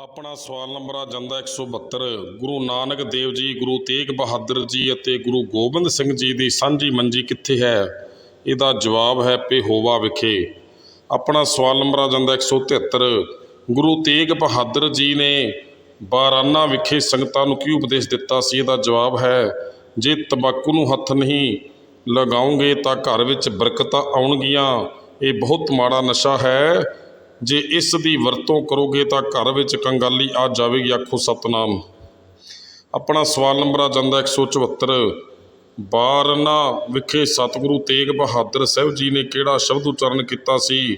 ਆਪਣਾ ਸਵਾਲ ਨੰਬਰ ਆ ਜਾਂਦਾ 172 ਗੁਰੂ ਨਾਨਕ ਦੇਵ ਜੀ, ਗੁਰੂ ਤੇਗ ਬਹਾਦਰ ਜੀ ਅਤੇ ਗੁਰੂ ਗੋਬਿੰਦ ਸਿੰਘ ਜੀ ਦੀ ਸਾਂਝੀ ਮੰਜੀ ਕਿੱਥੇ ਹੈ? ਇਹਦਾ ਜਵਾਬ ਹੈ ਪੇਹੋਵਾ ਵਿਖੇ। ਆਪਣਾ ਸਵਾਲ ਨੰਬਰ ਆ ਜਾਂਦਾ 173 ਗੁਰੂ ਤੇਗ ਬਹਾਦਰ ਜੀ ਨੇ ਬਾਰਾਨਾ ਵਿਖੇ ਸੰਗਤਾਂ ਨੂੰ ਕੀ ਉਪਦੇਸ਼ ਦਿੱਤਾ ਸੀ? ਇਹਦਾ ਜਵਾਬ ਹੈ, ਜੇ ਤੰਬਾਕੂ ਨੂੰ ਹੱਥ ਨਹੀਂ ਲਗਾਉਂਗੇ ਤਾਂ ਘਰ ਵਿੱਚ ਬਰਕਤਾਂ ਆਉਣਗੀਆਂ। ਇਹ ਬਹੁਤ ਮਾੜਾ ਨਸ਼ਾ ਹੈ। ਜੇ ਇਸ ਦੀ ਵਰਤੋਂ ਕਰੋਗੇ ਤਾਂ ਘਰ ਵਿੱਚ ਕੰਗਾਲੀ ਆ ਜਾਵੇਗੀ, ਆਖੋ ਸਤਨਾਮ। ਆਪਣਾ ਸਵਾਲ ਨੰਬਰ ਆ ਜਾਂਦਾ 174 ਬਾਰਨਾ ਵਿਖੇ ਸਤਿਗੁਰੂ ਤੇਗ ਬਹਾਦਰ ਸਾਹਿਬ ਜੀ ਨੇ ਕਿਹੜਾ ਸ਼ਬਦ ਉਚਾਰਨ ਕੀਤਾ ਸੀ?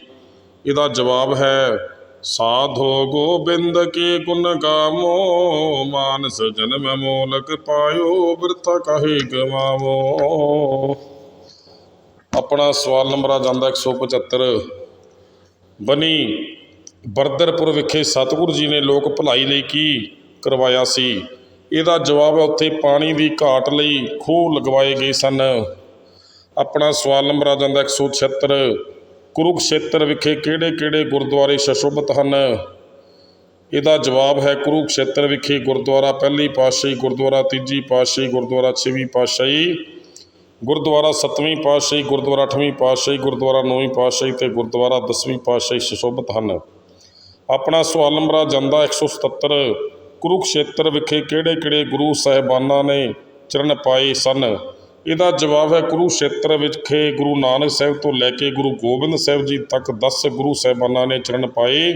ਇਹਦਾ ਜਵਾਬ ਹੈ, ਸਾਧੋ ਗੋਬਿੰਦ ਕੇ ਗੁਣ ਗਾਵੋ, ਮਾਨਸ ਜਨਮ ਮੋਲਕ ਪਾਇਓ, ਬਿਰਥਾ ਕਾਹੇ ਗਵਾਵੋ। ਆਪਣਾ ਸਵਾਲ ਨੰਬਰ ਆ ਜਾਂਦਾ 175 ਬਣੀ। ਬਰਦਰਪੁਰ ਵਿਖੇ ਸਤਿਗੁਰੂ ਜੀ ਨੇ ਲੋਕ ਭਲਾਈ ਲਈ ਕੀ ਕਰਵਾਇਆ ਸੀ? ਇਹਦਾ ਜਵਾਬ ਹੈ, ਉੱਥੇ ਪਾਣੀ ਦੀ ਘਾਟ ਲਈ ਖੂਹ ਲਗਵਾਏ ਗਏ ਸਨ। ਆਪਣਾ ਸਵਾਲ ਨੰਬਰ ਆ ਜਾਂਦਾ 176 ਕੁਰੂਕਸ਼ੇਤਰ ਵਿਖੇ ਕਿਹੜੇ ਕਿਹੜੇ ਗੁਰਦੁਆਰੇ ਸ਼ਸ਼ੋਭਤ ਹਨ? ਇਹਦਾ ਜਵਾਬ ਹੈ, ਕੁਰੂਕਸ਼ੇਤਰ ਵਿਖੇ ਗੁਰਦੁਆਰਾ ਪਹਿਲੀ ਪਾਤਸ਼ਾਹੀ ਗੁਰਦੁਆਰਾ, ਤੀਜੀ ਪਾਤਸ਼ਾਹੀ ਗੁਰਦੁਆਰਾ, ਛੇਵੀਂ ਪਾਤਸ਼ਾਹੀ ਗੁਰਦੁਆਰਾ ਸੱਤਵੀਂ ਪਾਤਸ਼ਾਹੀ, ਗੁਰਦੁਆਰਾ ਅੱਠਵੀਂ ਪਾਤਸ਼ਾਹੀ, ਗੁਰਦੁਆਰਾ ਨੌਵੀਂ ਪਾਤਸ਼ਾਹੀ ਤੇ ਗੁਰਦੁਆਰਾ ਦਸਵੀਂ ਪਾਤਸ਼ਾਹੀ ਸੁਸ਼ੋਭਿਤ ਹਨ। ਆਪਣਾ ਸਵਾਲ ਨੰਬਰ ਆ ਜਾਂਦਾ 177 ਕੁਰੂਕਸ਼ੇਤਰ ਵਿਖੇ ਕਿਹੜੇ ਕਿਹੜੇ ਗੁਰੂ ਸਾਹਿਬਾਨਾਂ ਨੇ ਚਰਨ ਪਾਏ ਸਨ? ਇਹਦਾ ਜਵਾਬ ਹੈ ਕੁਰੂਕਸ਼ੇਤਰ ਵਿਖੇ ਗੁਰੂ ਨਾਨਕ ਸਾਹਿਬ ਤੋਂ ਲੈ ਕੇ ਗੁਰੂ ਗੋਬਿੰਦ ਸਾਹਿਬ ਜੀ ਤੱਕ 10 ਗੁਰੂ ਸਾਹਿਬਾਨਾਂ ਨੇ ਚਰਨ ਪਾਏ।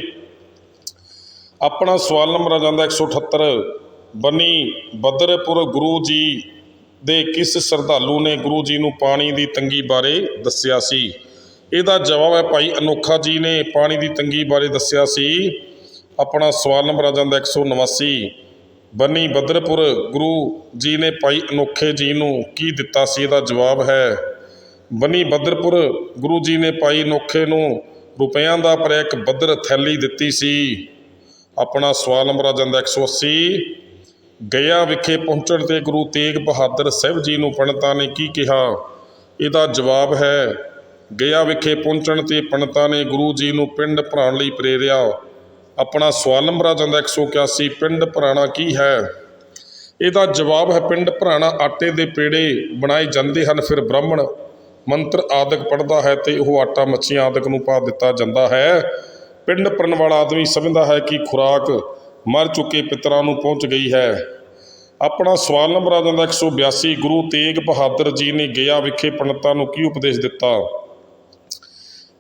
ਆਪਣਾ ਸਵਾਲ ਨੰਬਰ ਆ ਜਾਂਦਾ 178 ਬਨੀ ਬਦਰਪੁਰ ਗੁਰੂ ਜੀ ਦੇ ਕਿਸ ਸ਼ਰਧਾਲੂ ਨੇ ਗੁਰੂ ਜੀ ਨੂੰ ਪਾਣੀ ਦੀ ਤੰਗੀ ਬਾਰੇ ਦੱਸਿਆ ਸੀ? ਇਹਦਾ ਜਵਾਬ ਹੈ ਭਾਈ ਅਨੋਖਾ ਜੀ ਨੇ ਪਾਣੀ ਦੀ ਤੰਗੀ ਬਾਰੇ ਦੱਸਿਆ ਸੀ। ਆਪਣਾ ਸਵਾਲ ਨੰਬਰ ਆ ਜਾਂਦਾ 189 ਬੰਨੀ ਬਦਰਪੁਰ, ਗੁਰੂ ਜੀ ਨੇ ਭਾਈ ਅਨੋਖੇ ਜੀ ਨੂੰ ਕੀ ਦਿੱਤਾ ਸੀ? ਇਹਦਾ ਜਵਾਬ ਹੈ, ਬੰਨੀ ਬਦਰਪੁਰ, ਗੁਰੂ ਜੀ ਨੇ ਭਾਈ ਅਨੋਖੇ ਨੂੰ ਰੁਪਿਆਂ ਦਾ ਪਰ ਇੱਕ ਬੱਦਰ ਥੈਲੀ ਦਿੱਤੀ ਸੀ। ਆਪਣਾ ਸਵਾਲ ਨੰਬਰ ਆ ਜਾਂਦਾ 180 ਗਿਆ ਵਿਖੇ ਪਹੁੰਚਣ ਤੇ ਗੁਰੂ ਤੇਗ ਬਹਾਦਰ ਸਾਹਿਬ ਜੀ ਨੂੰ ਪੰਡਤਾਂ ਨੇ ਕੀ ਕਿਹਾ? ਇਹਦਾ ਜਵਾਬ ਹੈ ਗਿਆ ਵਿਖੇ ਪਹੁੰਚਣ ਤੇ ਪੰਡਤਾਂ ਨੇ ਗੁਰੂ ਜੀ ਨੂੰ ਪਿੰਡ ਭਰਾਉਣ ਲਈ ਪ੍ਰੇਰਿਆ। ਆਪਣਾ ਸਵਾਲ ਨੰਬਰ ਆ ਜਾਂਦਾ 181 ਪਿੰਡ ਭਰਾਣਾ ਕੀ ਹੈ? ਇਹਦਾ ਜਵਾਬ ਹੈ, ਪਿੰਡ ਭਰਾਣਾ ਆਟੇ ਦੇ ਪੇੜੇ ਬਣਾਏ ਜਾਂਦੇ ਹਨ, ਫਿਰ ਬ੍ਰਾਹਮਣ ਮੰਤਰ ਆਦਿਕ ਪੜਦਾ ਹੈ ਤੇ ਉਹ ਆਟਾ ਮੱਛੀਆਂ ਆਦਿਕ ਨੂੰ ਪਾ ਦਿੱਤਾ ਜਾਂਦਾ ਹੈ। ਪਿੰਡ ਭਰਨ ਵਾਲਾ ਆਦਮੀ ਸਮਝਦਾ ਹੈ ਕਿ ਖੁਰਾਕ ਮਰ ਚੁੱਕੇ ਪਿਤਰਾਂ ਨੂੰ ਪਹੁੰਚ ਗਈ ਹੈ। ਆਪਣਾ ਸਵਾਲ ਨੰਬਰ ਆ ਜਾਂਦਾ 182 ਗੁਰੂ ਤੇਗ ਬਹਾਦਰ ਜੀ ਨੇ ਗਿਆ ਵਿਖੇ ਪੰਡਤਾਂ ਨੂੰ ਕੀ ਉਪਦੇਸ਼ ਦਿੱਤਾ?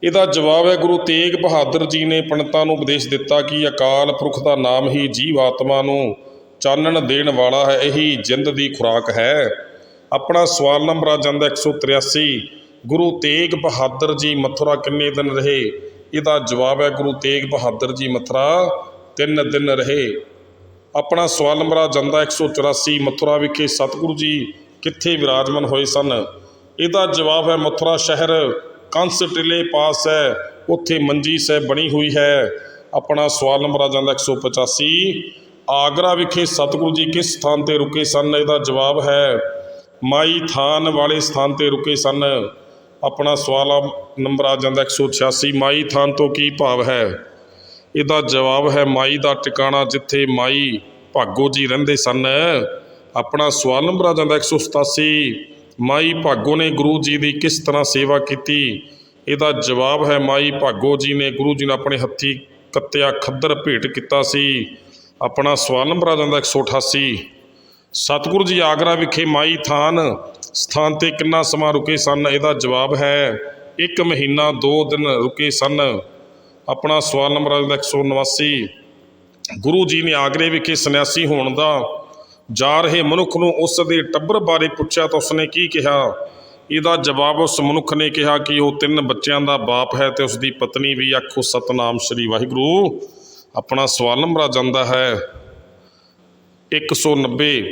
ਇਹਦਾ ਜਵਾਬ ਹੈ, ਗੁਰੂ ਤੇਗ ਬਹਾਦਰ ਜੀ ਨੇ ਪੰਡਤਾਂ ਨੂੰ ਉਪਦੇਸ਼ ਦਿੱਤਾ ਕਿ ਅਕਾਲ ਪੁਰਖ ਦਾ ਨਾਮ ਹੀ ਜੀਵ ਆਤਮਾ ਨੂੰ ਚਾਨਣ ਦੇਣ ਵਾਲਾ ਹੈ, ਇਹੀ ਜਿੰਦ ਦੀ ਖੁਰਾਕ ਹੈ। ਆਪਣਾ ਸਵਾਲ ਨੰਬਰ ਆ ਜਾਂਦਾ 183 ਗੁਰੂ ਤੇਗ ਬਹਾਦਰ ਜੀ ਮਥੁਰਾ ਕਿੰਨੇ ਦਿਨ ਰਹੇ? ਇਹਦਾ ਜਵਾਬ ਹੈ, ਗੁਰੂ ਤੇਗ ਬਹਾਦਰ ਜੀ ਮਥੁਰਾ ਤਿੰਨ ਦਿਨ ਰਹੇ। ਆਪਣਾ ਸਵਾਲ ਨੰਬਰ ਆ ਜਾਂਦਾ 184 ਮਥੁਰਾ ਵਿਖੇ ਸਤਿਗੁਰੂ ਜੀ ਕਿੱਥੇ ਵਿਰਾਜਮਾਨ ਹੋਏ ਸਨ? ਇਹਦਾ ਜਵਾਬ ਹੈ ਮਥੁਰਾ ਸ਼ਹਿਰ। ਕੰਸ ਟਿਲੇ ਪਾਸ ਹੈ। ਉੱਥੇ ਮੰਜੀ ਸਾਹਿਬ ਬਣੀ ਹੋਈ ਹੈ। ਆਪਣਾ ਸਵਾਲ ਨੰਬਰ ਆ ਜਾਂਦਾ 185 ਆਗਰਾ ਵਿਖੇ ਸਤਿਗੁਰੂ ਜੀ ਕਿਸ ਸਥਾਨ ਤੇ ਰੁਕੇ ਸਨ? ਇਹਦਾ ਜਵਾਬ ਹੈ ਮਾਈ ਥਾਨ ਵਾਲੇ ਸਥਾਨ ਤੇ ਰੁਕੇ ਸਨ। ਆਪਣਾ ਸਵਾਲ ਨੰਬਰ ਆ ਜਾਂਦਾ 186 ਮਾਈ ਥਾਨ ਤੋਂ ਕੀ ਭਾਵ ਹੈ? ਇਹਦਾ ਜਵਾਬ ਹੈ ਮਾਈ ਦਾ ਟਿਕਾਣਾ ਜਿੱਥੇ ਮਾਈ ਭਾਗੋ ਜੀ ਰਹਿੰਦੇ ਸਨ। ਆਪਣਾ ਸਵਾਲ ਨੰਬਰ ਆ ਜਾਂਦਾ 187 ਮਾਈ ਭਾਗੋ ਨੇ ਗੁਰੂ ਜੀ ਦੀ ਕਿਸ ਤਰ੍ਹਾਂ ਸੇਵਾ ਕੀਤੀ? ਇਹਦਾ ਜਵਾਬ ਹੈ ਮਾਈ ਭਾਗੋ ਜੀ ਨੇ ਗੁਰੂ ਜੀ ਨੂੰ ਆਪਣੇ ਹੱਥੀ ਕੱਤਿਆ ਖੱਦਰ ਭੇਟ ਕੀਤਾ ਸੀ। ਆਪਣਾ ਸਵਾਲ ਨੰਬਰ ਆ ਜਾਂਦਾ 188 ਸਤਿਗੁਰੂ ਜੀ ਆਗਰਾ ਵਿਖੇ ਮਾਈ ਥਾਨ ਸਥਾਨ ਤੇ ਕਿੰਨਾ ਸਮਾਂ ਰੁਕੇ ਸਨ? ਇਹਦਾ ਜਵਾਬ ਹੈ ਇੱਕ ਮਹੀਨਾ ਦੋ ਦਿਨ ਰੁਕੇ ਸਨ। ਆਪਣਾ ਸਵਾਲ ਨੰਬਰ ਆ ਜਾਂਦਾ 189 ਗੁਰੂ ਜੀ ਨੇ ਆਗਰੇ ਵਿਖੇ ਸੰਨਿਆਸੀ ਹੋਣ ਦਾ ਜਾ ਰਹੇ ਮਨੁੱਖ ਨੂੰ ਉਸ ਦੇ ਟੱਬਰ ਬਾਰੇ ਪੁੱਛਿਆ ਤਾਂ ਉਸਨੇ ਕੀ ਕਿਹਾ? ਇਹਦਾ ਜਵਾਬ ਉਸ ਮਨੁੱਖ ਨੇ ਕਿਹਾ ਕਿ ਉਹ ਤਿੰਨ ਬੱਚਿਆਂ ਦਾ ਬਾਪ ਹੈ ਤੇ ਉਸ ਦੀ ਪਤਨੀ ਵੀ ਆਖੋ ਸਤਨਾਮ ਸ੍ਰੀ ਵਾਹਿਗੁਰੂ। ਆਪਣਾ ਸਵਾਲ ਨੰਬਰ ਆ ਜਾਂਦਾ ਹੈ 190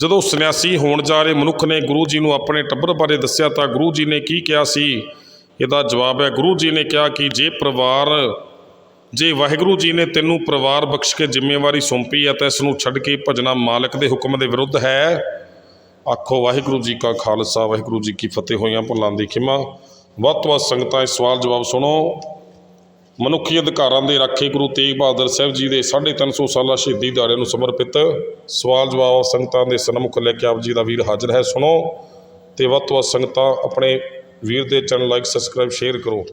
ਜਦੋਂ ਸੰਨਿਆਸੀ ਹੋਣ ਜਾ ਰਹੇ ਮਨੁੱਖ ਨੇ ਗੁਰੂ ਜੀ ਨੂੰ ਆਪਣੇ ਟੱਬਰ ਬਾਰੇ ਦੱਸਿਆ ਤਾਂ ਗੁਰੂ ਜੀ ਨੇ ਕੀ ਕਿਹਾ ਸੀ? ਇਹਦਾ ਜਵਾਬ ਹੈ, ਗੁਰੂ ਜੀ ਨੇ ਕਿਹਾ ਕਿ ਜੇ ਪਰਿਵਾਰ, ਜੇ ਵਾਹਿਗੁਰੂ ਜੀ ਨੇ ਤੈਨੂੰ ਪਰਿਵਾਰ ਬਖਸ਼ ਕੇ ਜ਼ਿੰਮੇਵਾਰੀ ਸੌਂਪੀ ਹੈ, ਤਾਂ ਇਸ ਨੂੰ ਛੱਡ ਕੇ ਭਜਣਾ ਮਾਲਕ ਦੇ ਹੁਕਮ ਦੇ ਵਿਰੁੱਧ ਹੈ। ਆਖੋ, ਵਾਹਿਗੁਰੂ ਜੀ ਕਾ ਖਾਲਸਾ, ਵਾਹਿਗੁਰੂ ਜੀ ਕੀ ਫਤਿਹ, ਹੋਈਆਂ ਭੁੱਲਾਂ ਦੀ ਖਿਮਾ। ਵੱਧ ਤੋਂ ਵੱਧ ਸੰਗਤਾਂ, ਇਸ ਸਵਾਲ ਜਵਾਬ ਸੁਣੋ। ਮਨੁੱਖੀ ਅਧਿਕਾਰਾਂ ਦੇ ਰਾਖੇ ਗੁਰੂ ਤੇਗ ਬਹਾਦਰ ਸਾਹਿਬ ਜੀ ਦੇ 350 ਸਾਲਾ ਸ਼ਹੀਦੀ ਦਿਹਾੜੇ ਨੂੰ ਸਮਰਪਿਤ ਸਵਾਲ ਜਵਾਬ ਸੰਗਤਾਂ ਦੇ ਸਨਮੁਖ ਲੈ ਕੇ ਆਪ ਜੀ ਦਾ ਵੀਰ ਹਾਜ਼ਰ ਹੈ, ਸੁਣੋ। ਤੇ ਵੱਧ ਤੋਂ ਵੱਧ ਸੰਗਤਾਂ ਆਪਣੇ ਵੀਰ ਦੇ ਚੈਨਲ ਲਾਈਕ ਸਬਸਕ੍ਰਾਈਬ ਸ਼ੇਅਰ ਕਰੋ।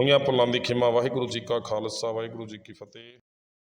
ਹੋਈਆਂ ਭੁੱਲਾਂ ਦੀ ਖਿਮਾ। ਵਾਹਿਗੁਰੂ ਜੀ ਕਾ ਖਾਲਸਾ, ਵਾਹਿਗੁਰੂ ਜੀ ਕੀ ਫਤਿਹ।